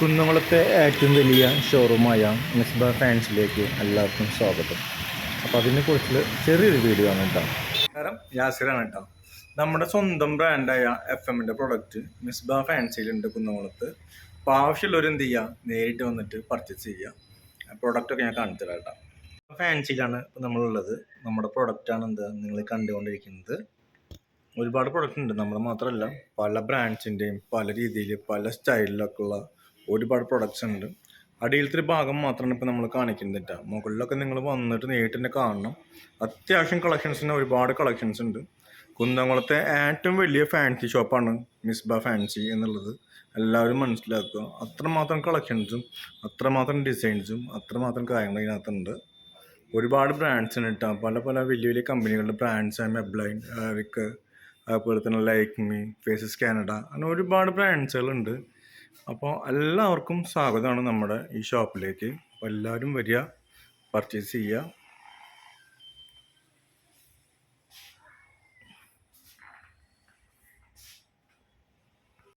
കുന്നംകുളത്തെ ഏറ്റവും വലിയ ഷോറൂമായ മിസ്ബ ഫാൻസിലേക്ക് എല്ലാവർക്കും സ്വാഗതം. അപ്പോൾ അതിനെക്കുറിച്ചുള്ള ചെറിയൊരു വീഡിയോ ആണ് കേട്ടോ. കാരണം യാസിറാണ് കേട്ടോ. നമ്മുടെ സ്വന്തം ബ്രാൻഡായ എഫ് എമ്മിന്റെ പ്രൊഡക്റ്റ് മിസ്ബ ഫാൻസിയിലുണ്ട് കുന്നംകുളത്ത്. അപ്പോൾ ആവശ്യമുള്ളവർ എന്ത് ചെയ്യുക നേരിട്ട് വന്നിട്ട് പർച്ചേസ് ചെയ്യുക പ്രൊഡക്റ്റൊക്കെ ഞാൻ കാണിച്ചു തരാം കേട്ടോ. ഫാൻസിയിലാണ് ഇപ്പോൾ നമ്മളുള്ളത്. നമ്മുടെ പ്രൊഡക്റ്റാണ് എന്ത് നിങ്ങൾ കണ്ടുകൊണ്ടിരിക്കുന്നത്. ഒരുപാട് പ്രൊഡക്റ്റ് ഉണ്ട്. നമ്മൾ മാത്രമല്ല പല ബ്രാൻഡ്സിന്റെയും പല രീതിയിൽ പല സ്റ്റൈലിലൊക്കെ ഉള്ള ഒരുപാട് പ്രൊഡക്ട്സ് ഉണ്ട്. അടിയിലത്തെ ഭാഗം മാത്രമാണ് ഇപ്പോൾ നമ്മൾ കാണിക്കുന്നത് കേട്ടോ മുകളിലൊക്കെ നിങ്ങൾ വന്നിട്ട് നേരിട്ട് തന്നെ കാണണം. അത്യാവശ്യം കളക്ഷൻസിന് ഒരുപാട് കളക്ഷൻസ് ഉണ്ട്. കുന്നംകുളത്തെ ഏറ്റവും വലിയ ഫാൻസി ഷോപ്പാണ് മിസ്ബ ഫാൻസി എന്നുള്ളത് എല്ലാവരും മനസ്സിലാക്കുക. അത്രമാത്രം കളക്ഷൻസും അത്രമാത്രം ഡിസൈൻസും അത്രമാത്രം കാര്യങ്ങൾ ഇതിനകത്തുണ്ട്. ഒരുപാട് ബ്രാൻഡ്സ് ഉണ്ട് കേട്ടോ പല പല വലിയ വലിയ കമ്പനികളുടെ ബ്രാൻഡ്സ് മെബ്ലൈൻ റിക്ക് അതുപോലെ തന്നെ ലൈക്മി ഫേസസ് കാനഡ അങ്ങനെ ഒരുപാട് ബ്രാൻഡ്സുകളുണ്ട് അപ്പോൾ എല്ലാവർക്കും സ്വാഗതമാണ് നമ്മുടെ ഈ ഷോപ്പിലേക്ക്. അപ്പോൾ എല്ലാവരും വരിക പർച്ചേസ് ചെയ്യുക.